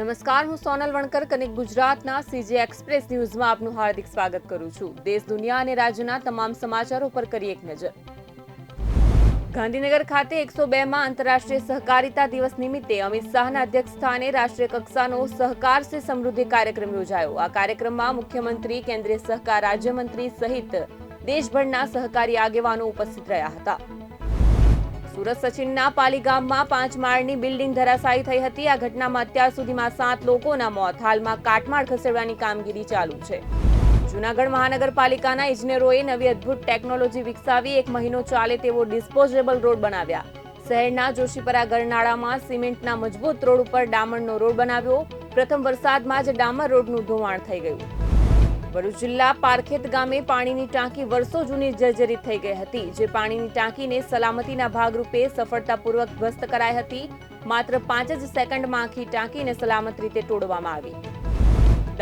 નમસ્કાર, હું સોનલ વણકર કનેક્ટ ગુજરાતના સીજે એક્સપ્રેસ ન્યૂઝમાં આપનું હાર્દિક સ્વાગત કરું છું. દેશ, દુનિયા અને રાજ્યના તમામ સમાચારો પર કરી એક નજર. ગાંધીનગર ખાતે એકસો બેમાં આંતરરાષ્ટ્રીય સહકારિતા દિવસ નિમિત્તે અમિત શાહના અધ્યક્ષસ્થાને રાષ્ટ્રીય કક્ષાનો સહકાર સે સમૃદ્ધિ કાર્યક્રમ યોજાયો. આ કાર્યક્રમમાં મુખ્યમંત્રી, કેન્દ્રીય સહકાર રાજ્યમંત્રી સહિત દેશભરના સહકારી આગેવાનો ઉપસ્થિત રહ્યા હતા. સુરત સચિનના પાલી ગામમાં પાંચ માળની બિલ્ડિંગ ધરાશાયી થઈ હતી. આ ઘટનામાં અત્યાર સુધીમાં સાત લોકોના મોત. હાલમાં કાટમાળ ખસેડવાની કામગીરી ચાલુ છે. જૂનાગઢ મહાનગરપાલિકાના ઇજનેરોએ નવી અદ્ભુત ટેકનોલોજી વિકસાવી. એક મહિનો ચાલે તેવો ડિસ્પોઝેબલ રોડ બનાવ્યા. શહેરના જોશીપરા ગરનાળામાં સિમેન્ટના મજબૂત રોડ ઉપર ડામરનો રોડ બનાવ્યો. પ્રથમ વરસાદમાં જ ડામર રોડનું ધોવાણ થઈ ગયું. ભરૂચ જિલ્લા પારખેત ગામે પાણીની ટાંકી વર્ષો જૂની જર્જરિત થઈ ગઈ હતી, જે પાણીની ટાંકીને સલામતીના ભાગરૂપે સફળતાપૂર્વક ધ્વસ્ત કરાઈ હતી. માત્ર પાંચ જ સેકન્ડમાં આખી ટાંકીને સલામત રીતે તોડવામાં આવી.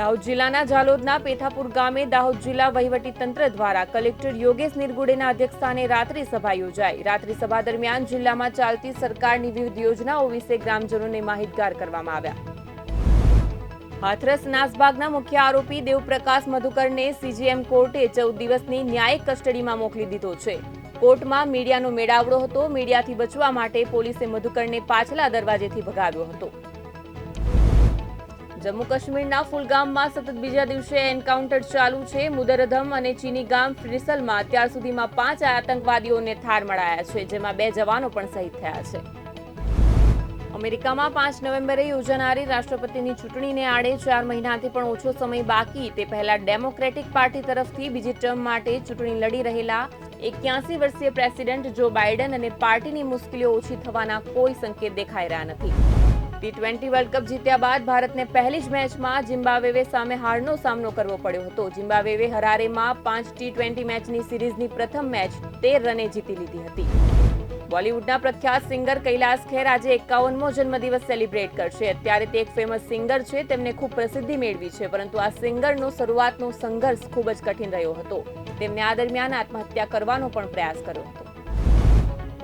દાહોદ જિલ્લાના જાલોદના પેથાપુર ગામે દાહોદ જિલ્લા વહીવટી તંત્ર દ્વારા કલેક્ટર યોગેશ નિરગુડેના અધ્યક્ષસ્થાને રાત્રિ સભા યોજાઈ. રાત્રિ સભા દરમિયાન જિલ્લામાં ચાલતી સરકારની વિવિધ યોજનાઓ વિશે ગ્રામજનોને માહિતગાર કરવામાં આવ્યા. હાથરસ નાસભાગના મુખ્ય આરોપી દેવપ્રકાશ મધુકરને સીજીએમ કોર્ટે ચૌદ દિવસની ન્યાયિક કસ્ટડીમાં મોકલી દીધો છે. કોર્ટમાં મીડિયાનો મેળાવડો હતો, મીડિયાથી બચવા માટે પોલીસે મધુકરને પાછલા દરવાજેથી ભગાવ્યો હતો. જમ્મુ કાશ્મીરના ફુલગામમાં સતત બીજા દિવસે એન્કાઉન્ટર ચાલુ છે. મુદરધમ અને ચીની ગામ ફ્રિસલમાં અત્યાર સુધીમાં પાંચ આતંકવાદીઓને ઠાર મળાયા છે, જેમાં બે જવાનો પણ શહીદ થયા છે. અમેરિકામાં પાંચ નવેમ્બરે યોજાનારી રાષ્ટ્રપતિની ચૂંટણીને આડે ચાર મહિનાથી પણ ઓછો સમય બાકી. તે પહેલા ડેમોક્રેટિક પાર્ટી તરફથી બીજી ટર્મ માટે ચૂંટણી લડી રહેલા એક્યાસી વર્ષીય પ્રેસિડેન્ટ જો બાઇડન અને પાર્ટીની મુશ્કેલીઓ ઓછી થવાના કોઈ સંકેત દેખાઈ રહ્યા નથી. ટી ટ્વેન્ટી વર્લ્ડ કપ જીત્યા બાદ ભારતને પહેલી જ મેચમાં જિમ્બાબ્વે સામે હારનો સામનો કરવો પડ્યો હતો. જિમ્બાબ્વે હરારેમાં પાંચ ટી ટ્વેન્ટી મેચની સિરીઝની પ્રથમ મેચ તેર રને જીતી લીધી હતી. બોલિવૂડના પ્રખ્યાત સિંગર કૈલાસ ખેર આજે એકાવનમો જન્મદિવસ સેલિબ્રેટ કરશે. અત્યારે તે એક ફેમસ સિંગર છે, તેમને ખૂબ પ્રસિદ્ધિ મેળવી છે, પરંતુ આ સિંગરનો શરૂઆતનો સંઘર્ષ ખૂબ જ કઠિન રહ્યો હતો. તેમને આ દરમિયાન આત્મહત્યા કરવાનો પણ પ્રયાસ કર્યો હતો.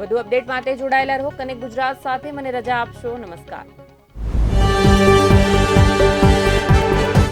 વધુ અપડેટ માટે જોડાયેલા રહો, કનેક્ટ ગુજરાત સાથે. મને રજા આપશો. નમસ્કાર.